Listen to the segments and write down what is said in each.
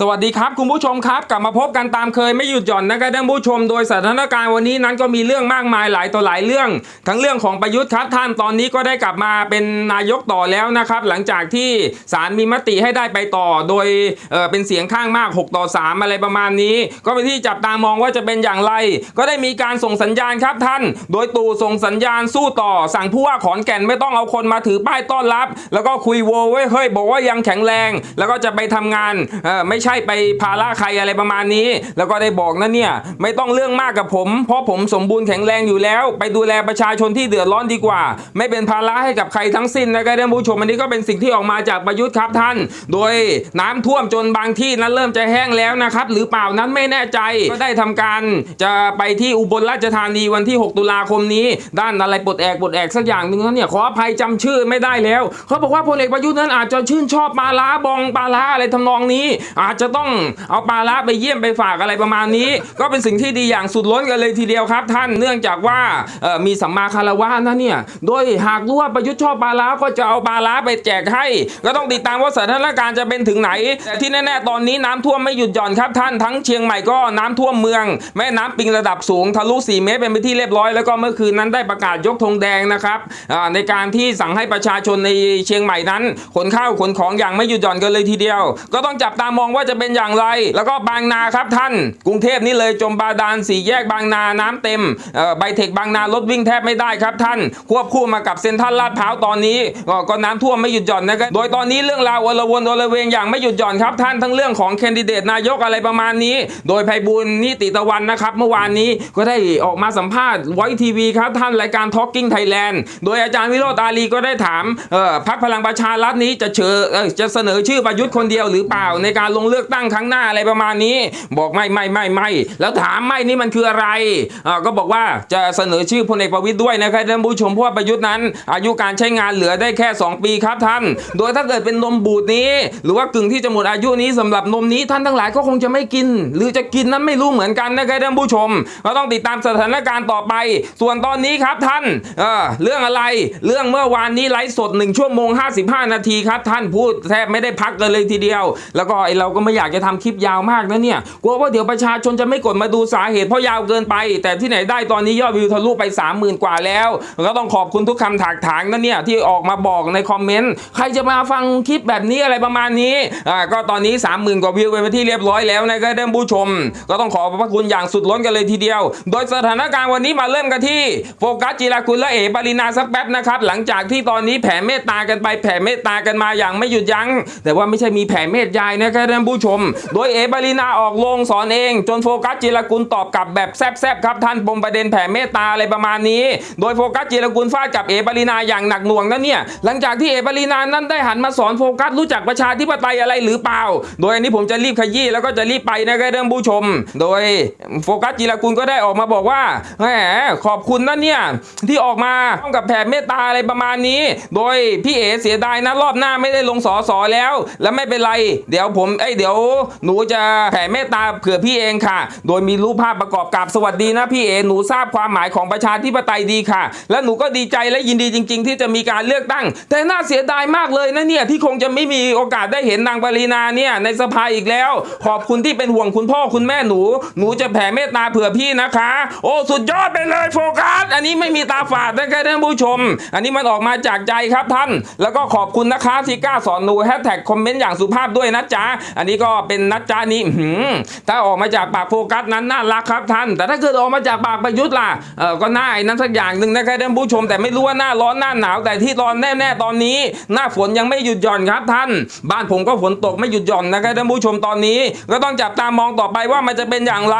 สวัสดีครับคุณผู้ชมครับ กลับมาพบกันตามเคยไม่หยุดหย่อนนะครับท่านผู้ชม โดยสถานการณ์วันนี้นั้นก็มีเรื่องมากมายหลายต่อหลายเรื่อง ทั้งเรื่องของประยุทธ์ครับท่านตอนนี้ก็ได้กลับมาเป็นนายกต่อแล้วนะครับ หลังจากที่ศาลมีมติให้ได้ไปต่อ โดยเเป็นเสียงข้างมาก 6 ต่อ 3 อะไรประมาณนี้ ก็เป็นที่จับตามองว่าจะเป็นอย่างไร ก็ได้มีการส่งสัญญาณครับท่าน โดยตู่ส่งสัญญาณสู้ต่อ สั่งผู้ว่าขอนแก่นไม่ต้องเอาคนมาถือป้ายต้อนรับ แล้วก็คุยโวไว้ยเฮ้ยบอกว่ายังแข็งแรง แล้วก็จะไปทำงานไม่ใช่ไปภาระใครอะไรประมาณนี้ แล้วก็ได้บอกนะเนี่ยไม่ต้องเรื่องมากกับผม เพราะผมสมบูรณ์แข็งแรงอยู่แล้ว ไปดูแลประชาชนที่เดือดร้อนดีกว่า ไม่เป็นภาระให้กับใครทั้งสิ้นนะครับท่านผู้ชมอันนี้ก็เป็นสิ่งที่ออกมาจากประยุทธ์ครับท่าน โดยน้ำท่วมจนบางที่นั้นเริ่มจะแห้งแล้วนะครับหรือเปล่านั้นไม่แน่ใจก็ได้ทำการจะไปที่อุบลราชธานีวันที่ 6 ตุลาคมนี้ ด้านอะไรปลดแอกปลดแอกสักอย่างหนึ่งนะเนี่ยขออภัยจำชื่อไม่ได้แล้ว เขาบอกว่าพลเอกประยุทธ์นั้นอาจจะชื่นชอบปลาล้าบองปลาล้าอะไรทำนองนี้อาจจะต้องเอาปลาล้าไปเยี่ยมไปฝากอะไรประมาณนี้ ก็เป็นสิ่งที่ดีอย่างสุดล้นกันเลยทีเดียวครับ ท่านเนื่องจากว่ามีสัมมาคารวะนะเนี่ยโดยหากรู้ว่าประยุทธ์ชอบปลาล้าก็จะเอาปลาล้าไปแจกให้ ก็ต้องติดตามว่าสถานการณ์จะเป็นถึงไหนแต่ที่แน่ๆตอนนี้น้ำท่วมไม่หยุดหย่อนครับท่านทั้งเชียงใหม่ก็น้ำท่วมเมือง แม่น้ำปิงระดับสูงทะลุ 4 เมตรเป็นไปที่เรียบร้อยแล้วก็เมื่อคืนนั้นได้ประกาศยกธงแดงนะครับในการที่สั่งให้ประชาชนในเชียงใหม่นั้นขนข้าวขนของอย่างไม่หยุดหย่อนกันเลยทีเดียว ก็ต้องจับตามองว่าจะเป็นอย่างไร แล้วก็บางนาครับท่าน กรุงเทพนี่เลยจมบาดาลสี่แยกบางนาน้ำเต็มเอ่อไบเทคบางนารถวิ่งแทบไม่ได้ครับท่าน ควบคู่มากับเซ็นทรัลลาดพร้าวตอนนี้ ก็ก็น้ำท่วมไม่หยุดหย่อนนะครับโดยตอนนี้เรื่องราวอลวนอลเวงอย่างไม่หยุดหย่อนครับท่านทั้งเรื่องของแคนดิเดตนายกอะไรประมาณนี้ โดยไพบูลย์นิติตะวันนะครับ เมื่อวานนี้ก็ได้ออกมาสัมภาษณ์ไว้ทีวีครับท่านรายการ Talking Thailand โดยอาจารย์วิโรจน์อาลีก็ได้ถามพักพลังประชารัฐนี้จะเชิญเอ่อจะเสนอชื่อประยุทธ์คนเดียวหรือเปล่าในการลงเลือกตั้งครั้งหน้าอะไรประมาณนี้ บอกไม่ไม่ไม่ไม่แล้วถามไม่นี่มันคืออะไรอ่าก็บอกว่าจะเสนอชื่อพลเอกประวิตยด้วยนะครับท่านผู้ชมเพราะว่าประยุทธ์นั้น อายุการใช้งานเหลือได้แค่ 2 ปีครับท่าน โดยถ้าเกิดเป็นนมบูดนี้ หรือว่ากึ่งที่จะหมดอายุนี้สำหรับนมนี้ท่านทั้งหลายก็คงจะไม่กิน หรือจะกินนั้นไม่รู้เหมือนกันนะครับท่านผู้ชม ก็ต้องติดตามสถานการณ์ต่อไป ส่วนตอนนี้ครับท่านเออเรื่องอะไรเรื่องเมื่อวานนี้ไลฟ์สด1ชั่วโมง 55 นาทีครับท่านพูดแทบไม่ได้พักกันเลยทีเดียว แล้วก็ไอเราก็ไม่อยากจะทำคลิปยาวมากนะเนี่ยกลัวว่าเดี๋ยวประชาชนจะไม่กดมาดูสาเหตุเพราะยาวเกินไป แต่ที่ไหนได้ตอนนี้ยอดวิวทะลุไป 30,000 กว่าแล้วก็ต้องขอบคุณทุกคำถากถางนะเนี่ยที่ออกมาบอกในคอมเมนต์ใครจะมาฟังคลิปแบบนี้อะไรประมาณนี้อ่าก็ตอนนี้ 30,000 กว่าวิวไปที่เรียบร้อยแล้วนะครับท่านผู้ชม ก็ต้องขอบพระคุณอย่างสุดล้นกันเลยทีเดียว โดยสถานการณ์วันนี้มาเริ่มกันที่โฟกัสจิรากุลและเอ๋ปรินาสักแป๊บนะครับหลังจากที่ตอนนี้แผ่เมตตากันไปแผ่เมตตากันมาอย่างไม่หยุดยั้งแต่ว่าไม่ใช่มีแผ่เมตยายนะครับท่านผู้ชม โดยเอปรินาออกลงสอนเอง จนโฟกัสจิรกุลตอบกลับแบบแซบๆครับท่านปมประเด็นแผ่เมตตาอะไรประมาณนี้ โดยโฟกัสจิรกุลฟาดกับเอปรินาอย่างหนักหน่วงนะเนี่ยหลังจากที่เอปรินานั้นได้หันมาสอนโฟกัสรู้จักประชาธิปไตยอะไรหรือเปล่า โดยอันนี้ผมจะรีบขยี้แล้วก็จะรีบไปนะครับท่านผู้ชม โดยโฟกัสจิรกุลก็ได้ออกมาบอกว่าแหมขอบคุณนะเนี่ยที่ออกมาพร้อมกับแผ่เมตตาอะไรประมาณนี้ โดยพี่เอเสียดายนะรอบหน้าไม่ได้ลงสอสอแล้ว แล้วไม่เป็นไร เดี๋ยวผมเอ้ยเดี๋ยวหนูจะแผ่เมตตาเผื่อพี่เองค่ะ โดยมีรูปภาพประกอบกับสวัสดีนะพี่เอหนูทราบความหมายของประชาธิปไตยดีค่ะ และหนูก็ดีใจและยินดีจริง ๆ ที่จะมีการเลือกตั้ง แต่น่าเสียดายมากเลยนะเนี่ยที่คงจะไม่มีโอกาสได้เห็นนางปรินาเนี่ยในสภาอีกแล้ว ขอบคุณที่เป็นห่วงคุณพ่อคุณแม่หนู หนูจะแผ่เมตตาเผื่อพี่นะคะ โอ้สุดยอดไปเลยโฟกัสอันนี้ไม่มีตาฝาดนะครับท่านผู้ชม อันนี้มันออกมาจากใจครับท่าน แล้วก็ขอบคุณนะคะที่กล้าสอนหนูแฮชแท็กคอมเมนต์อย่างสุภาพด้วยนะจ๊ะอันนี้ก็เป็นนัดจานี้หือถ้าออกมาจากปากโฟกัสนั้นน่ารักครับท่าน แต่ถ้าเกิดออกมาจากปากประยุทธ์ล่ะเออก็น่าไอ้นั้นสักอย่างหนึ่งนะครับท่านผู้ชมแต่ไม่รู้ว่าหน้าร้อนหน้าหนาว แต่ที่ร้อนแน่ๆตอนนี้ หน้าฝนยังไม่หยุดหย่อนครับท่าน บ้านผมก็ฝนตกไม่หยุดหย่อนนะครับท่านผู้ชมตอนนี้ ก็ต้องจับตามองต่อไปว่ามันจะเป็นอย่างไร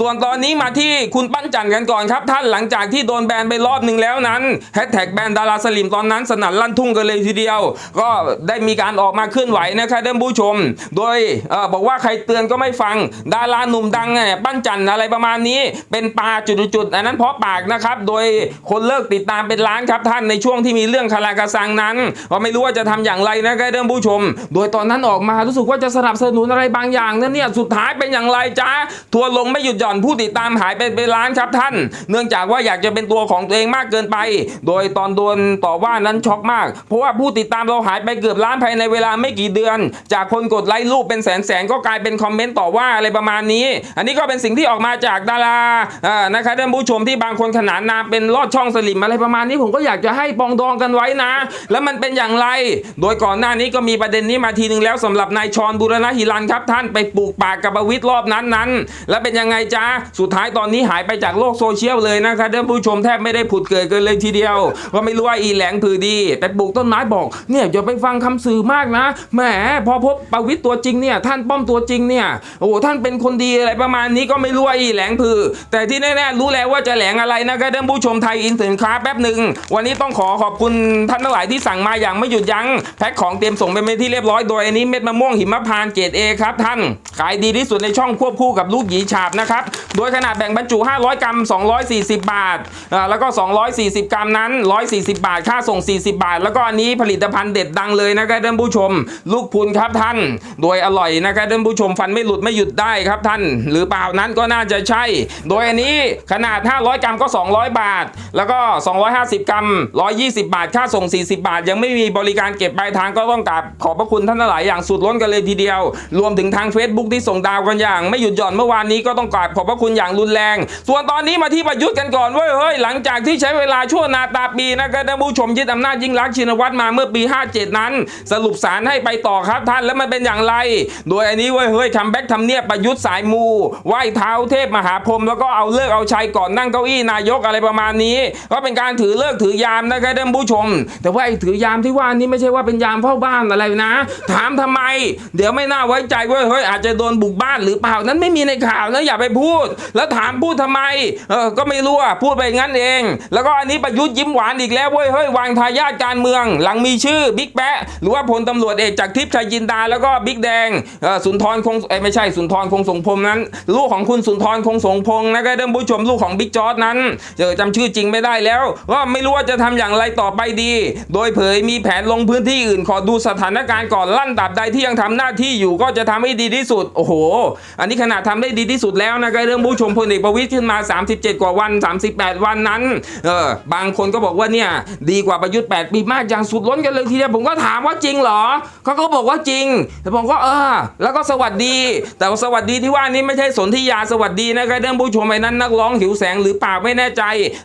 ส่วนตอนนี้มาที่คุณปั้นจันทร์กันก่อนครับท่านหลังจากที่โดนแบนไปรอบหนึ่งแล้วนั้นแฮชแท็กแบนดาราสลิมตอนนั้นสนั่นลั่นทุ่งกันเลยทีเดียว ก็ได้มีการออกมาเคลื่อนไหวนะครับท่านผู้ชม โดยเออบอกว่าใครเตือนก็ไม่ฟัง ดาราหนุ่มดังเนี่ยปั้นจันทร์อะไรประมาณนี้ เป็นปลาจุดๆอันนั้นเพราะปากนะครับ โดยคนเลิกติดตามเป็นล้านครับท่านในช่วงที่มีเรื่องคาราคาซังนั้นก็ไม่รู้ว่าจะทำอย่างไรนะครับท่านผู้ชม โดยตอนนั้นออกมารู้สึกว่าจะสนับสนุนอะไรบางอย่างนั่นเนี่ยสุดท้ายเป็นอย่างไรจ้าทัวร์ลงไม่หยุดหย่อนผู้ติดตามหายไปเป็นล้านครับท่าน เนื่องจากว่าอยากจะเป็นตัวของตัวเองมากเกินไป โดยตอนโดนต่อว่านั้นช็อกมาก เพราะว่าผู้ติดตามเราหายไปเกือบล้านภายในเวลาไม่กี่เดือน จากคนกดไลค์รูปเป็นเป็นแสนแสนก็กลายเป็นคอมเมนต์ต่อว่าอะไรประมาณนี้ อันนี้ก็เป็นสิ่งที่ออกมาจากดาราอ่านะคะท่านผู้ชมที่บางคนขนานนามเป็นลอดช่องสลิมอะไรประมาณนี้ผมก็อยากจะให้ปองดองกันไว้นะ แล้วมันเป็นอย่างไร โดยก่อนหน้านี้ก็มีประเด็นนี้มาทีนึงแล้วสำหรับนายชรบุรณะหิรันครับท่านไปปลูกป่ากกับประวิตรรอบนั้นนั้น แล้วเป็นยังไงจ้าสุดท้ายตอนนี้หายไปจากโลกโซเชียลเลยนะครับท่านผู้ชมแทบไม่ได้ผุดเกิดกันเลยทีเดียว ก็ไม่รู้ว่าอีแหลงผือดีไปปลูกต้นไม้บอกเนี่ยอย่าไปฟังคำสื่อมากนะแหมพอพบประวิตรตัวจริงเนี่ยท่านป้อมตัวจริงเนี่ยโอ้โหท่านเป็นคนดีอะไรประมาณนี้ก็ไม่รู้ว่าอีแหลงผือ แต่ที่แน่ๆรู้แล้วว่าจะแหลงอะไรนะครับท่านผู้ชมไทยอินสินค้าแป๊บหนึ่งวันนี้ต้องขอขอบคุณท่านทั้งหลายที่สั่งมาอย่างไม่หยุดยั้งแพ็คของเตรียมส่งไปเป็นที่เรียบร้อยโดยอันนี้เม็ดมะม่วงหิมพานต์เกรดเอครับท่านขายดีที่สุดในช่องควบคู่กับลูกหยีฉาบนะครับโดยขนาดแบ่งบรรจุ 500 กรัม 240 บาทอ่าแล้วก็ 240 กรัมนั้น 140 บาท ค่าส่ง 40 บาท แล้วก็อันนี้ผลิตภัณฑ์เด็ดดังเลยนะครับท่านผู้ชม ลูกพุนครับท่าน โดยอร่อยนะครับท่านผู้ชมฟันไม่หลุดไม่หยุดได้ครับท่าน หรือเปล่านั้นก็น่าจะใช่ โดยอันนี้ขนาด 500 กรัมก็ 200 บาท แล้วก็ 250 กรัม 120 บาท ค่าส่ง 40 บาท ยังไม่มีบริการเก็บปลายทางก็ต้องกราบขอบพระคุณท่านทั้งหลายอย่างสุดล้นกันเลยทีเดียว รวมถึงทาง Facebook ที่ส่งดาวกันอย่าง ไม่หยุดหย่อนเมื่อวานนี้ก็ต้องกราบขอบพระคุณอย่างรุนแรง ส่วนตอนนี้มาที่ประยุทธ์กันก่อนเว้ยเฮ้ยหลังจากที่ใช้เวลาชั่วนาตาปีนะครับท่านผู้ชมยึดอำนาจยิ่งรักชินวัตรมาเมื่อปี 57 นั้น สรุปสารให้ไปต่อครับท่านแล้วมันเป็นอย่างไรโดยอันนี้เว้ยเฮ้ยคัมแบ็กทำเนียบประยุทธ์สายมูไหว้เท้าเทพมหาพรหมแล้วก็เอาเลิกเอาชัยก่อนนั่งเก้าอี้นายกอะไรประมาณนี้ ก็เป็นการถือเลิกถือยามนะครับท่านผู้ชม แต่ว่าไอ้ถือยามที่ว่านี้ไม่ใช่ว่าเป็นยามเฝ้าบ้านอะไรนะ ถามทำไม เดี๋ยวไม่น่าไว้ใจเว้ยเฮ้ยอาจจะโดนบุกบ้านหรือเปล่านั้นไม่มีในข่าวนะอย่าไปพูด แล้วถามพูดทำไมเออก็ไม่รู้อะพูดไปงั้นเอง แล้วก็อันนี้ประยุทธ์ยิ้มหวานอีกแล้วเว้ยเฮ้ยวางทายาทการเมือง หลังมีชื่อบิ๊กแปะหรือว่าพลตำรวจเอกจากทิพย์ชัยจินดาแล้วก็บิ๊กแดงสุนทรคงเอไม่ใช่สุนทรคงสงพรมนั้น ลูกของคุณสุนทรคงสงพงนะครับท่านผู้ชมลูกของบิ๊กจอร์ดนั้นเจอจำชื่อจริงไม่ได้แล้ว ก็ไม่รู้ว่าจะทำอย่างไรต่อไปดี โดยเผยมีแผนลงพื้นที่อื่นขอดูสถานการณ์ก่อนลั่นตับใดที่ยังทำหน้าที่อยู่ก็จะทำให้ดีที่สุดโอ้โห อันนี้ขนาดทำได้ดีที่สุดแล้วนะครับเรื่องผู้ชมพลเอกประวิตยขึ้นมา 37 กว่าวัน 38 วันนั้นเออบางคนก็บอกว่าเนี่ยดีกว่าประยุทธ์8ปีมากอย่างสุดล้นกันเลยทีเดียวผมก็ถามว่าจริงเหรอเขาก็บอกว่าจริงแต่ผมก็เออแล้วก็สวัสดี แต่สวัสดีที่ว่านี้ไม่ใช่สนธิยาสวัสดีนะครับเรื่องผู้ชมไอ้นั้นนักร้องหิวแสงหรือเปล่าไม่แน่ใจ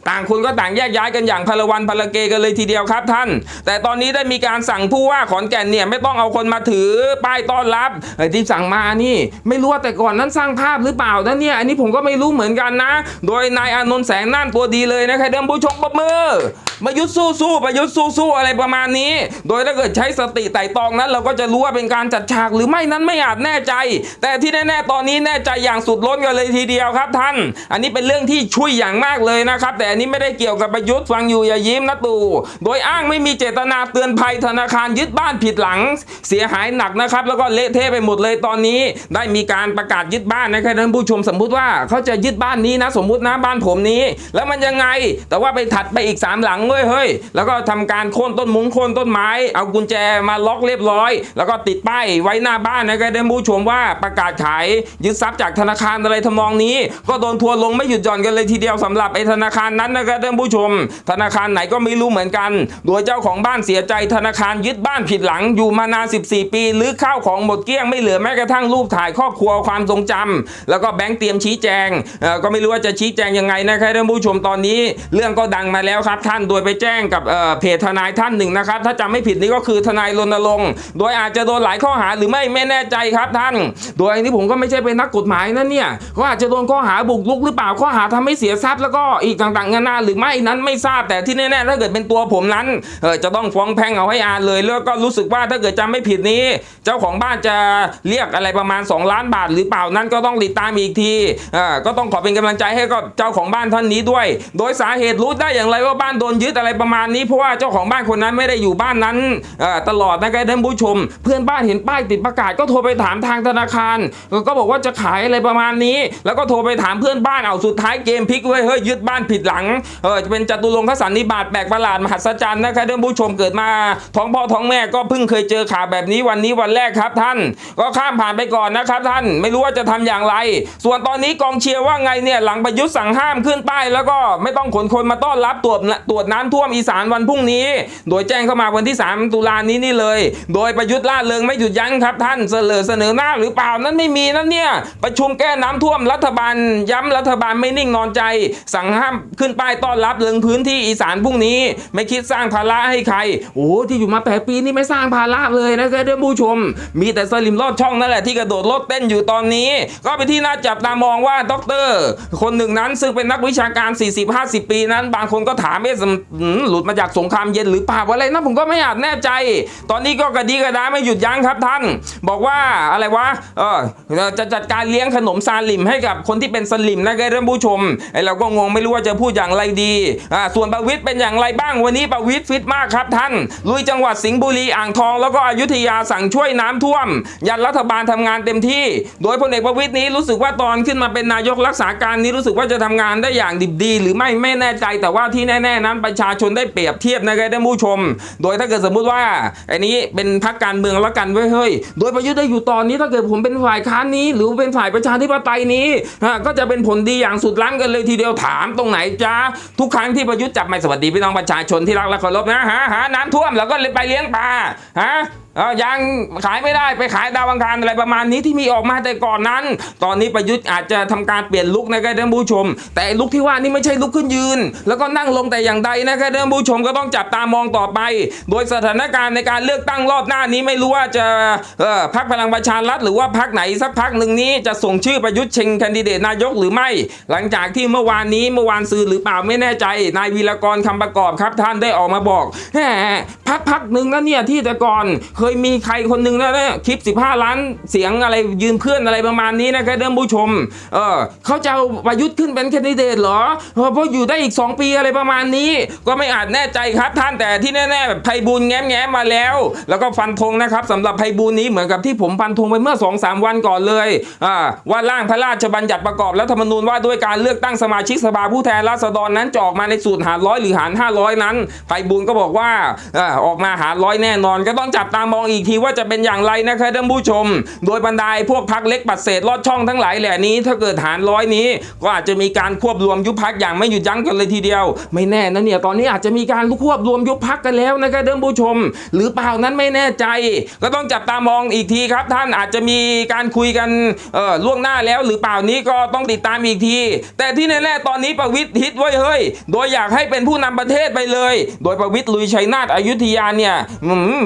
ต่างคนก็ต่างแยกย้ายกันอย่างพลวันพลเกกันเลยทีเดียวครับท่าน แต่ตอนนี้ได้มีการสั่งผู้ว่าขอนแก่นเนี่ยไม่ต้องเอาคนมาถือป้ายต้อนรับไอ้ที่สั่งมานี่ ไม่รู้ว่าแต่ก่อนนั้นสร้างภาพหรือเปล่านะเนี่ยอันนี้ผมก็ไม่รู้เหมือนกันนะ โดยนายอานนท์แสงน่านตัวดีเลยนะครับเดิมผู้ชมปรบมือประยุทธ์สู้สู้ๆประยุทธ์สู้สู้อะไรประมาณนี้ โดยถ้าเกิดใช้สติไต่ตองนั้น เราก็จะรู้ว่าเป็นการจัดฉากหรือไม่นั้นไม่อาจแน่ใจ แต่ที่แน่ๆตอนนี้แน่ใจอย่างสุดล้นกันเลยทีเดียวครับท่าน อันนี้เป็นเรื่องที่ช่วยอย่างมากเลยนะครับ แต่อันนี้ไม่ได้เกี่ยวกับประยุทธ์ฟังอยู่อย่ายิ้มนะตู่โดยอ้างไม่มีเจตนาเตือนภัยธนาคารยึดบ้านผิดหลัง เสียหายหนักนะครับ แล้วก็เละเทะไปหมดเลยตอนนี้ ได้มีการประกาศยึดบ้านนะครับท่านผู้ชมสมมุติว่าเขาจะยึดบ้านนี้นะ สมมุตินะบ้านผมนี้ แล้วมันยังไง แต่ว่าไปถัดไปอีกสามหลังเว้ยเฮ้ยแล้วก็ทำการโค่นต้นมุ้งโค่นต้นไม้ เอากุญแจมาล็อกเรียบร้อย แล้วก็ติดป้ายไว้หน้าบ้านนะครับท่านผู้ชมว่าประกาศขายยึดทรัพย์จากธนาคารอะไรทำนองนี้ ก็โดนทัวร์ลงไม่หยุดหย่อนกันเลยทีเดียวสำหรับไอ้ธนาคารนั้นนะครับท่านผู้ชม ธนาคารไหนก็ไม่รู้เหมือนกัน โดยเจ้าของบ้านเสียใจธนาคารยึดบ้านผิดหลังอยู่มานาน 14 ปีหรือข้าวของหมดเกลี้ยงไม่เหลือแม้กระทั่งรูปถ่ายครอบครัวความทรงจำแล้วก็แบงค์เตรียมชี้แจงก็ไม่รู้ว่าจะชี้แจงยังไงนะครับท่านผู้ชมตอนนี้ เรื่องก็ดังมาแล้วครับท่านโดยไปแจ้งกับเเพจทนายท่านหนึ่งนะครับถ้าจำไม่ผิดนี่ก็คือทนายรณรงค์โดยอาจจะโดนหลายข้อหาหรือไม่ไม่แน่ใจครับท่าน โดยอันนี้ผมก็ไม่ใช่เป็นนักกฎหมายนะเนี่ยก็อาจจะโดนข้อหาบุกรุกหรือเปล่าข้อหาทำให้เสียทรัพย์แล้วก็อีกต่างๆนานาหรือไม่นั้นไม่ทราบแต่ที่แน่ๆถ้าเกิดเป็นตัวผมนั้นเออจะต้องฟ้องแพ่งเอาให้อานเลย แล้วก็รู้สึกว่าถ้าเกิดจำไม่ผิดนี้ เจ้าของบ้านจะเรียกอะไรประมาณ 2 ล้านบาท หรือเปล่านั้นก็ต้องติดตามอีกทีเออก็ต้องขอเป็นกำลังใจให้กับเจ้าของบ้านท่านนี้ด้วย โดยสาเหตุรู้ได้อย่างไรว่าบ้านโดนยึดอะไรประมาณนี้เพราะว่าเจ้าของบ้านคนนั้นไม่ได้อยู่บ้านนั้นเออตลอดนะครับท่านผู้ชม เพื่อนบ้านเห็นป้ายติดประกาศก็โทรไปถามทางธนาคาร ก็บอกว่าจะขายอะไรประมาณนี้ แล้วก็โทรไปถามเพื่อนบ้านเอาสุดท้ายเกมพลิกเว้ยเฮ้ยยึดบ้านผิดหลังเออจะเป็นจตุรงคสันนิบาตแปลกประหลาดมหัศจรรย์นะครับท่านผู้ชมเกิดมาท้องพ่อท้องแม่ก็เพิ่งเคยเจอข่าวแบบนี้วันนี้วันแรกครับท่าน ก็ข้ามผ่านไปก่อนนะครับท่านไม่รู้ว่าจะทำอย่างไร ส่วนตอนนี้กองเชียร์ว่าไงเนี่ยหลังประยุทธ์สั่งห้ามขึ้นป้ายแล้วก็ไม่ต้องขนคนมาต้อนรับตรวจตรวจน้ำท่วมอีสานวันพรุ่งนี้ โดยแจ้งเข้ามาวันที่ 3 ตุลานี้นี่เลย โดยประยุทธ์ล่าเริงไม่หยุดยั้งครับท่านเสนอเสนอหน้าหรือเปล่านั้นไม่มีนั่นเนี่ย ประชุมแก้น้ำท่วมรัฐบาล ย้ำรัฐบาลไม่นิ่งนอนใจ สั่งห้ามขึ้นป้ายต้อนรับเริงพื้นที่อีสานพรุ่งนี้ ไม่คิดสร้างภาระให้ใคร โอ้ที่อยู่มาแปดปีนี่ไม่สร้างภาระเลยนะครับท่านผู้ชม มีแต่สลิมลอดช่องนั่นแหละที่กระโดดรถเต้นอยู่ตอนนี้ ก็เป็นที่น่าจับตามองว่าด็อกเตอร์ คนหนึ่งนั้นซึ่งเป็นนักวิชาการ 40-50 ปีนั้น บางคนก็ถามเอ๊ะสมหืมหลุดมาจากสงครามเย็นหรือเปล่าอะไรนะผมก็ไม่อาจแน่ใจ ตอนนี้ก็กระดีกระดาไม่หยุดยั้งครับท่านบอกว่าอะไรวะเออจะจัดการเลี้ยงขนมซาลิมให้กับคนที่เป็นสลิมนะครับท่านผู้ชมไอเราก็งงไม่รู้ว่าจะพูดอย่างไรดีอ่าส่วนประวิตรเป็นอย่างไรบ้างวันนี้ประวิตรฟิตมากครับท่าน ลุยจังหวัดสิงห์บุรีอ่างทอง แล้วก็อยุธยาสั่งช่วยน้ำท่วม ยันรัฐบาลทำงานเต็มที่ โดยพลเอกประวิตรนี้รู้สึกว่าตอนขึ้นมาเป็นนายกรักษาการนี้รู้สึกว่าจะทำงานได้อย่างดิบดี หรือไม่ไม่แน่ใจแต่ว่าที่แน่ ๆ นั้นประชาชนได้เปรียบเทียบนะครับท่านผู้ชม โดยถ้าเกิดสมมุติว่าอันนี้เป็นพรรคการเมืองแล้วกันเว้ยเฮ้ยโดยประยุทธ์ได้อยู่ตอนนี้ถ้าเกิดผมเป็นฝ่ายค้านนี้ หรือเป็นฝ่ายประชาธิปไตยนี้ฮะก็จะเป็นผลดีอย่างสุดล้ำกันเลยทีเดียวถามตรงไหนจ้าทุกครั้งที่ประยุทธ์จับไม่สวัสดีพี่น้องประชาชนที่รักและเคารพนะฮะหาน้ำท่วมแล้วก็ไปเลี้ยงปลาฮะ เออยังขายไม่ได้ไปขายดาวอังคารอะไรประมาณนี้ที่มีออกมาแต่ก่อนนั้น ตอนนี้ประยุทธ์อาจจะทำการเปลี่ยนลุกนะครับท่านผู้ชม แต่ลุกที่ว่านี่ไม่ใช่ลุกขึ้นยืน แล้วก็นั่งลงแต่อย่างใดนะครับท่านผู้ชมก็ต้องจับตามองต่อไป โดยสถานการณ์ในการเลือกตั้งรอบหน้านี้ไม่รู้ว่าจะพักพลังประชารัฐหรือว่าพักไหนสักพักหนึ่งนี้จะส่งชื่อประยุทธ์ชิงแคนดิเดตนายกหรือไม่ หลังจากที่เมื่อวานนี้เมื่อวานซื้อหรือเปล่าไม่แน่ใจนายวีรกรคำประกอบครับท่านได้ออกมาบอกแหมพักพักหนึ่งนะเนี่ยที่แต่ก่อนเคยมีใครคนหนึ่งนะเนี่ยคลิป 15 ล้านเสียงอะไรยืนเพื่อนอะไรประมาณนี้นะครับท่านผู้ชมเออเขาจะเอาประยุทธ์ขึ้นเป็นแคนดิเดตเหรอเพราะอยู่ได้อีก 2 ปีอะไรประมาณนี้ ก็ไม่อาจแน่ใจครับท่านแต่ที่แน่ๆแบบไพบูลแง้มแง้มมาแล้ว แล้วก็ฟันธงนะครับสำหรับไพบูลนี้เหมือนกับที่ผมฟันธงไปเมื่อ 2-3 วันก่อนเลยอ่าว่าร่างพระราชบัญญัติประกอบรัฐธรรมนูญว่าด้วยการเลือกตั้งสมาชิกสภาผู้แทนราษฎรนั้นจะออกมาในสูตรหารร้อยหรือหาร500 นั้นไพบูลก็บอกว่าออกมาหารร้อยแน่นอนก็ต้องจับตามมองอีกทีว่าจะเป็นอย่างไรนะครับท่านผู้ชม โดยบรรดาพวกพักเล็กปัดเศษลอดช่องทั้งหลายแหล่นี้ ถ้าเกิดหารร้อยนี้ ก็อาจจะมีการควบรวมยุบพักอย่างไม่หยุดยั้งกันเลยทีเดียว ไม่แน่นะเนี่ยตอนนี้อาจจะมีการควบรวมยุบพักกันแล้วนะครับท่านผู้ชม หรือเปล่านั้นไม่แน่ใจ ก็ต้องจับตามองอีกทีครับ ท่านอาจจะมีการคุยกันล่วงหน้าแล้ว หรือเปล่านี้ก็ต้องติดตามอีกที แต่ที่แน่ๆตอนนี้ประวิตรฮิตไว้เฮ้ย โดยอยากให้เป็นผู้นำประเทศไปเลย โดยประวิตรลุยชัยนาทอยุธยาเนี่ย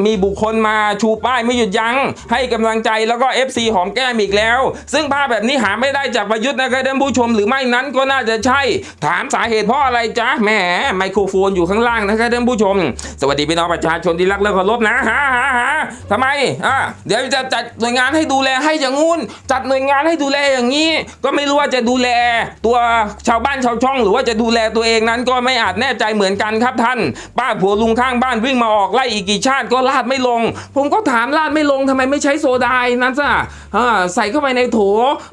มีบุคคลมาชูป้ายไม่หยุดยั้ง ให้กำลังใจแล้วก็ FC หอมแก้มอีกแล้ว ซึ่งภาพแบบนี้หาไม่ได้จากประยุทธ์นะครับท่านผู้ชมหรือไม่นั้นก็น่าจะใช่ ถามสาเหตุเพราะอะไรจ๊ะแหมไมโครโฟนอยู่ข้างล่างนะครับท่านผู้ชม สวัสดีพี่น้องประชาชนที่รักและเคารพนะฮะฮะฮะทำไมอ่าเดี๋ยวจะจัดหน่วยงานให้ดูแลให้อย่างงู้น จัดหน่วยงานให้ดูแลอย่างนี้ ก็ไม่รู้ว่าจะดูแลตัวชาวบ้านชาวช่อง หรือว่าจะดูแลตัวเองนั้นก็ไม่อาจแน่ใจเหมือนกันครับท่าน ป้าผัวลุงข้างบ้านวิ่งมาออกไล่อีกกี่ชาติก็ลาดไม่ลงผมก็ถามลาดไม่ลงทำไมไม่ใช้โซดานั้นซะอ่าใส่เข้าไปในโถ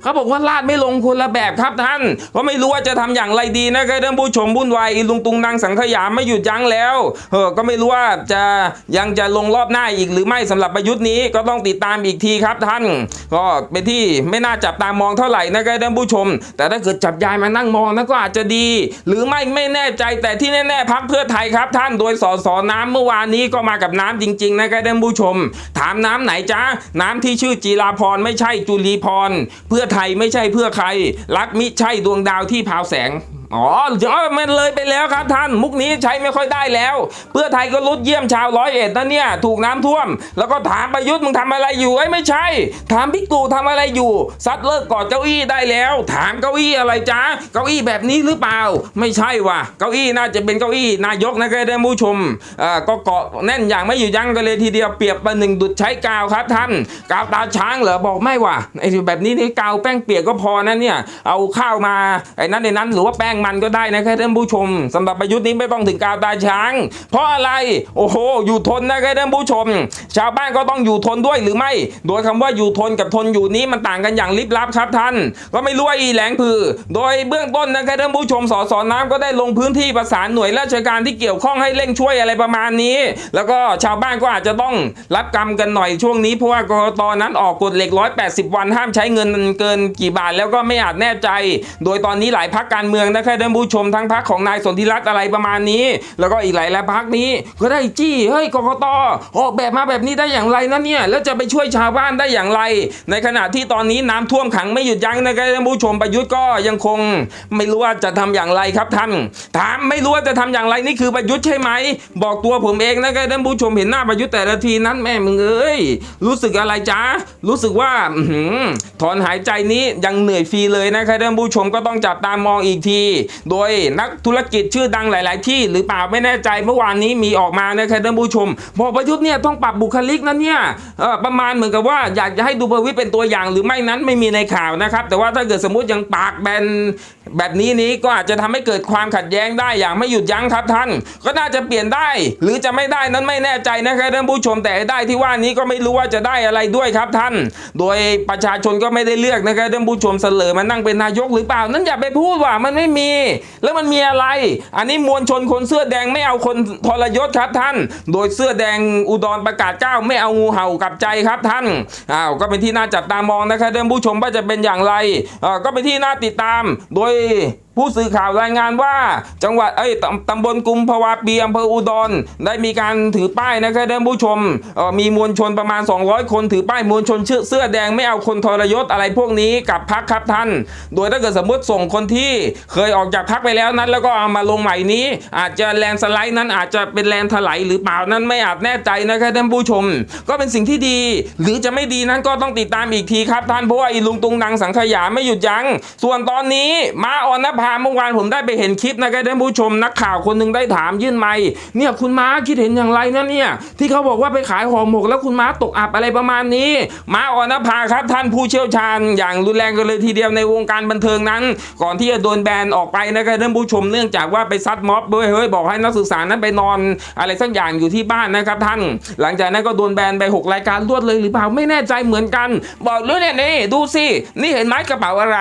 เขาบอกว่าลาดไม่ลงคนละแบบครับท่าน ก็ไม่รู้ว่าจะทำอย่างไรดีนะครับท่านผู้ชมวุ่นวายอีลุงตุงนางสังขยาไม่หยุดยั้งแล้วเออก็ไม่รู้ว่าจะยังจะลงรอบหน้าอีกหรือไม่สำหรับประยุทธ์นี้ก็ต้องติดตามอีกทีครับท่าน ก็เป็นที่ไม่น่าจับตามองเท่าไหร่นะครับท่านผู้ชม แต่ถ้าเกิดจับยายมานั่งมองนั้นก็อาจจะดี หรือไม่ไม่แน่ใจแต่ที่แน่ๆพักเพื่อไทยครับ ท่านโดยสอสอน้ำเมื่อวานนี้ก็มากับน้ำจริงๆนะครับท่านผู้ชมถามน้ำไหนจ้าน้ำที่ชื่อจีราพรไม่ใช่จุลีพร เพื่อไทยไม่ใช่เพื่อใคร รักมิใช่ดวงดาวที่พาวแสง อ๋อเดี๋ยวมันเลยไปแล้วครับท่าน มุกนี้ใช้ไม่ค่อยได้แล้ว เพื่อไทยก็รุดเยี่ยมชาวร้อยเอ็ดนะเนี่ย ถูกน้ำท่วม แล้วก็ถามประยุทธ์มึงทำอะไรอยู่ไอ้ไม่ใช่ ถามบิ๊กตู่ทำอะไรอยู่ ซัดเลิกกอดเก้าอี้ได้แล้ว ถามเก้าอี้อะไรจ้าเก้าอี้แบบนี้หรือเปล่า ไม่ใช่ว่ะ เก้าอี้น่าจะเป็นเก้าอี้นายกนะครับท่านผู้ชมอ่าก็เกาะแน่นอย่างไม่อยู่ยั้งกันเลยทีเดียวเปรียบประหนึ่งดุดใช้กาวครับท่านกาวตาช้างเหรอบอกไม่ว่ะไอ้แบบนี้นี่กาวแป้งเปียกก็พอนะเนี่ยเอาข้าวมาไอ้นั้นในนั้นหรือว่าแป้งมันก็ได้นะครับท่านผู้ชมสำหรับประยุทธ์นี้ไม่ต้องถึงกาวตาช้าง เพราะอะไรโอ้โห อยู่ทนนะครับท่านผู้ชม ชาวบ้านก็ต้องอยู่ทนด้วยหรือไม่ โดยคำว่าอยู่ทนกับทนอยู่นี้มันต่างกันอย่างลิบลับครับท่าน ก็ไม่รู้ว่าอีแหลงพือ โดยเบื้องต้นนะครับท่านผู้ชมสสน้ำก็ได้ลงพื้นที่ประสานหน่วยราชการที่เกี่ยวข้องให้เร่งช่วยอะไรประมาณนี้ แล้วก็ชาวบ้านก็อาจจะต้องรับกรรมกันหน่อยช่วงนี้เพราะว่ากรตนั้นออกกฎเหล็ก 180 วันห้ามใช้เงินเกินกี่บาทแล้วก็ไม่อาจแน่ใจ โดยตอนนี้หลายพักการเมืองนะครับท่านผู้ชมทั้งพักของนายสนธิรัตน์อะไรประมาณนี้ แล้วก็อีกหลายหลายพักนี้ก็ได้จี้เฮ้ยกกตออกแบบมาแบบนี้ได้อย่างไรนะเนี่ยแล้วจะไปช่วยชาวบ้านได้อย่างไร ในขณะที่ตอนนี้น้ำท่วมขังไม่หยุดยั้งนะครับท่านผู้ชมประยุทธ์ก็ยังคง ไม่รู้ว่าจะทำอย่างไรครับท่านถามไม่รู้ว่าจะทำอย่างไรนี่คือประยุทธ์ใช่ไหม บอกตัวผมเองนะครับท่านผู้ชมเห็นหน้าประยุทธ์แต่ละทีนั้นแม่มึงเอ้ยรู้สึกอะไรจ๊ะรู้สึกว่าอถอนหายใจนี้ยังเหนื่อยฟรีเลยนะครับท่านผู้ชมก็ต้องจับตามองอีกทีโดยนักธุรกิจชื่อดังหลาย ๆ ที่ หรือเปล่าไม่แน่ใจเมื่อวานนี้มีออกมานะครับท่านผู้ชมบอกประยุทธ์เนี่ยต้องปรับบุคลิกนะเนี่ยประมาณเหมือนกับว่าอยากจะให้ดูประวิตรเป็นตัวอย่างหรือไม่นั้นไม่มีในข่าวนะครับ แต่ว่าถ้าเกิดสมมติยังปากแบน แบบนี้นี้ก็อาจจะทำให้เกิดความขัดแย้งได้อย่างไม่หยุดยั้งครับท่าน ก็น่าจะเปลี่ยนได้ หรือจะไม่ได้นั้นไม่แน่ใจนะครับท่านผู้ชมแต่ได้ที่ว่านี้ก็ไม่รู้ว่าจะได้อะไรด้วยครับท่าน โดยประชาชนก็ไม่ได้เลือกนะครับท่านผู้ชมเสลอมานั่งเป็นนายกหรือเปล่า นั้นอย่าไปพูดว่ามันไม่มี แล้วมันมีอะไร อันนี้มวลชนคนเสื้อแดงไม่เอาคนทรยศครับท่าน โดยเสื้อแดงอุดรประกาศเจ้าไม่เอางูเห่ากับใจครับท่านอ้าวก็เป็นที่น่าจับตามองนะครับท่านผู้ชมว่าจะเป็นอย่างไรอ่อก็เป็นที่น่าติดตาม โดย aí! ผู้สื่อข่าวรายงานว่าจังหวัดเอ้ยตำตำบลกุมภาวะปีอำเภออุดร ได้มีการถือป้ายนะครับท่านผู้ชมมีมวลชนประมาณ 200 คนถือป้ายมวลชนเชื่อเสื้อแดงไม่เอาคนทรยศอะไรพวกนี้กับพักครับท่าน โดยถ้าเกิดสมมติส่งคนที่เคยออกจากพักไปแล้วนั้น แล้วก็เอามาลงใหม่นี้ อาจจะแลนสไลด์นั้นอาจจะเป็นแลนถลายหรือเปล่านั้นไม่อาจแน่ใจนะครับท่านผู้ชม ก็เป็นสิ่งที่ดี หรือจะไม่ดีนั้นก็ต้องติดตามอีกทีครับท่านเพราะว่าอีลุงตุงนางสังขยาไม่หยุดยัง้งส่วนตอนนี้มาออนภาเมื่อวานผมได้ไปเห็นคลิปนะครับท่านผู้ชมนักข่าวคนหนึ่งได้ถามยื่นไมค์เนี่ยคุณม้าคิดเห็นอย่างไรนะเนี่ยที่เขาบอกว่าไปขายห่อหมก แล้วคุณม้าตกอับอะไรประมาณนี้มาออนภาครับท่านผู้เชี่ยวชาญ อย่างรุนแรงกันเลยทีเดียวในวงการบันเทิงนั้น ก่อนที่จะโดนแบนออกไปนะครับท่านผู้ชมเนื่องจากว่าไปซัดม็อบด้วยเฮ้ยบอกให้นักศึกษานั้นไปนอน อะไรสักอย่างอยู่ที่บ้านนะครับท่าน หลังจากนั้นก็โดนแบนไปหกรายการรวดเลยหรือเปล่าไม่แน่ใจเหมือนกัน บอกเลยเนี่ยนี่ดูสินี่เห็นไหมกระเป๋าอะไร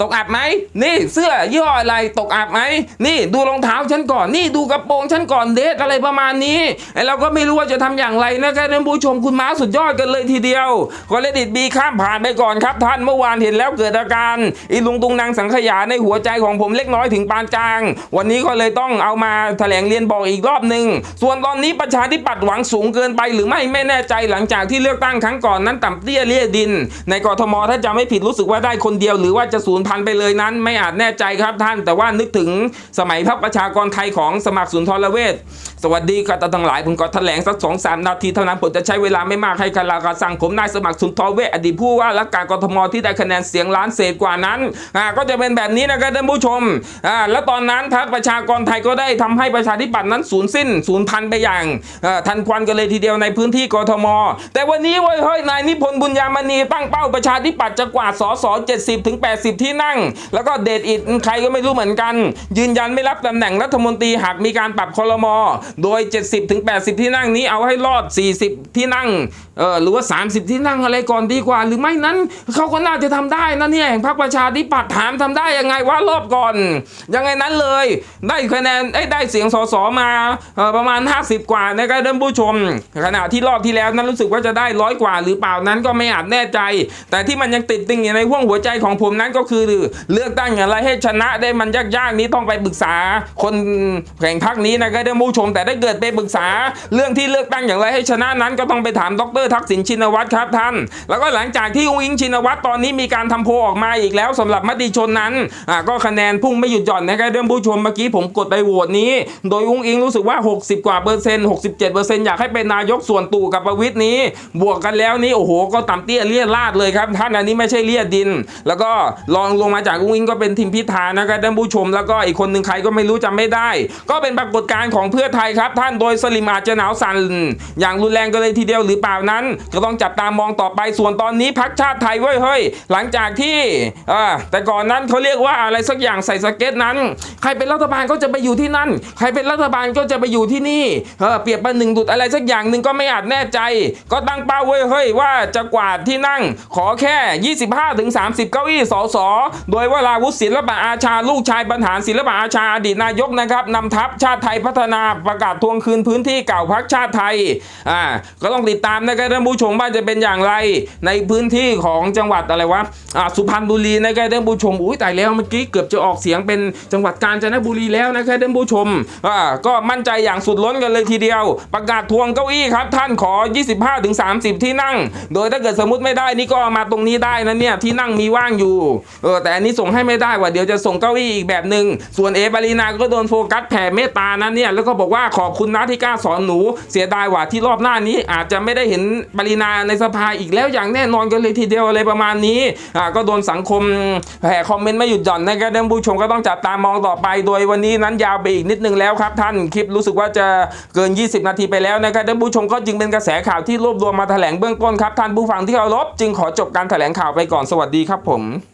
ตกอับไหมนี่เสื้อยี่ห้ออะไรตกอับไหมนี่ดูรองเท้าฉันก่อน นี่ดูกระโปรงฉันก่อนเดทอะไรประมาณนี้ไอเราก็ไม่รู้ว่าจะทำอย่างไรนะครับท่านผู้ชมคุณม้าสุดยอดกันเลยทีเดียวก็เลดิตบีข้ามผ่านไปก่อนครับท่านเมื่อวานเห็นแล้วเกิดอาการอีลุงตุงนางสังขยาในหัวใจของผมเล็กน้อยถึงปานกลาง วันนี้ก็เลยต้องเอามาแถลงเรียนบอกอีกรอบหนึ่งส่วนตอนนี้ประชาธิปัตย์หวังสูงเกินไปหรือไม่ไม่แน่ใจหลังจากที่เลือกตั้งครั้งก่อนนั้นต่ำเตี้ยเลี่ยดิน ในกรทมถ้าจะไม่ผิดรู้สึกว่าได้คนเดียวหรือว่าจะสูญพันธ์ไปเลยนั้น ไม่อาจแน่ใจครับท่าน แต่ว่านึกถึงสมัยพรรคประชากรไทยของสมัครสุนทรเวชสวัสดีครับท่านทั้งหลาย ผมก็แถลงสักสองสามนาทีเท่านั้นผมจะใช้เวลาไม่มากให้คาราคาสั่งผมนายสมัครสุนทรเวชอดีตผู้ว่าราชการกรทมที่ได้คะแนนเสียงล้านเศษกว่านั้นอ่าก็จะเป็นแบบนี้นะครับท่านผู้ชมอ่าแล้วตอนนั้นพรรคประชากรไทยก็ได้ทำให้ประชาธิปัตย์นั้นสูญสิ้นสูญพันธ์ไปอย่างอ่ทันควันกันเลยทีเดียวในพื้นที่กรทม แต่วันนี้เว้ยเฮ้ยนายนิพนธ์บุญญามณีตั้งเป้าประชาธิปัตย์จะกวาดสส70ถึง80 ที่นั่ง แล้วก็เดชอิดใครก็ไม่รู้เหมือนกัน ยืนยันไม่รับตำแหน่งรัฐมนตรีหากมีการปรับคอรมอโดย 70ถึง80 ที่นั่งนี้เอาให้รอด 40 ที่นั่งเออหรือว่า 30 ที่นั่งอะไรก่อนดีกว่า หรือไม่นั้นเขาก็น่าจะทำได้นะเนี่ยแห่งพรรคประชาธิปัตย์ถามทำได้ยังไงว่ารอบก่อนยังไงนั้นเลย ได้คะแนนได้เสียงสสมาประมาณ 50 กว่านะครับท่านผู้ชม ขณะที่รอบที่แล้วนั้นรู้สึกว่าจะได้ร้อยกว่าหรือเปล่านั้นก็ไม่อาจแน่ใจ แต่ที่มันยังติดติงอยู่ในห่วงหัวใจของผมนั้นก็คือเลือกตั้งอย่างไรให้ชนะได้มันยากๆนี้ต้องไปปรึกษา คนแข่งพรรคนี้นะครับท่านผู้ชม แต่ถ้าเกิดไปปรึกษา เรื่องที่เลือกตั้งอย่างไรให้ชนะนั้นก็ต้องไปถามดรทักษิณชินวัตรครับท่าน แล้วก็หลังจากที่อุ้งอิงชินวัตรตอนนี้มีการทำโพลออกมาอีกแล้วสำหรับมติชนนั้นอ่าก็คะแนนพุ่งไม่หยุดหย่อนนะครับท่านผู้ชมเมื่อกี้ผมกดไปโหวตนี้ โดยอุ้งอิงรู้สึกว่า 60 กว่าเปอร์เซ็นต์67เปอร์เซ็นต์อยากให้เป็นนายกส่วนตู่กับประวิตยนี้ บวกกันแล้วนี้โอ้โหก็ต่ำเตี้ยเลี่ยราดเลยครับท่านอันนี้ไม่ใช่เลี่ยดิน แล้วก็รองลงมาจากอุ้งอิงก็เป็นทิมพิธานะครับท่านผู้ชมแล้วก็อีกคนหนึ่งใครก็ไม่รู้จำไม่ได้ ก็เป็นปรากฏการณ์ของเพื่อไทยครับ ท่านโดยสลิมอาจจะหนาวสั่นอย่างรุนแรงกันเลยทีเดียวหรือเปล่านั้น ก็ต้องจับตามองต่อไปส่วนตอนนี้พักชาติไทยเว้ยเฮ้ยหลังจากที่อ่แต่ก่อนนั้นเขาเรียกว่าอะไรสักอย่างใส่สเก็ตนั้น ใครเป็นรัฐบาลก็จะไปอยู่ที่นั่น ใครเป็นรัฐบาลก็จะไปอยู่ที่นี่เออเปรียบประหนึ่งดุดอะไรสักอย่างหนึ่งก็ไม่อาจแน่ใจ ก็ตั้งเป้าเว้ยเฮ้ยว่าจะกวาดที่นั่ง ขอแค่ 25ถึง30 เก้าอี้สสโดยวราวุฒิศิลปะอาชาลูกชายบรรหารศิลปะอาชาอดีตนายกนะครับนำทัพชาติไทยพัฒนาประกาศทวงคืนพื้นที่เก่าพักชาติไทยอ่าก็ต้องติดตามนะครับท่านผู้ชมว่าจะเป็นอย่างไรในพื้นที่ของจังหวัดอะไรวะอ่าสุพรรณบุรีนะครับท่านผู้ชมอุ้ยตายแล้วเมื่อกี้เกือบจะออกเสียงเป็นจังหวัดกาญจนบุรีแล้วนะครับท่านผู้ชมอ่าก็มั่นใจอย่างสุดล้นกันเลยทีเดียว ประกาศทวงเก้าอี้ครับท่านขอ 25ถึง30 ที่นั่ง โดยถ้าเกิดสมมติไม่ได้นี่ก็ามาตรงนี้ได้นะเนี่ยที่นั่งมีว่างอยู่เออแต่อันนี้ส่งให้ไม่ได้ว่าเดี๋ยวจะส่งเก้าอี้อีกแบบหนึ่งส่วนเอปารีนาก็โดนโฟกัสแผ่เมตตานะเนี่ยแล้วก็บอกว่าขอบคุณนะที่กล้าสอนหนู เสียดายว่าที่รอบหน้านี้ อาจจะไม่ได้เห็นปารีนาในสภาอีกแล้วอย่างแน่นอนกันเลยทีเดียวอะไรประมาณนี้อ่าก็โดนสังคมแห่คอมเมนต์ไม่หยุดหย่อนนะครับท่านผู้ชมก็ต้องจับตามองต่อไป โดยวันนี้นั้นยาวไปอีกนิดนึงแล้วครับท่านคลิปรู้สึกว่าจะเกิน 20 นาทีไปแล้วนะครับท่านผู้ชมก็จึงเป็นกระแสข่าวที่รวบรวมมาแถลงเบื้องต้นครับท่านผู้ฟังที่เคารพจึงขอจบการแถลงข่าวไปก่อนสวัสดีครับผม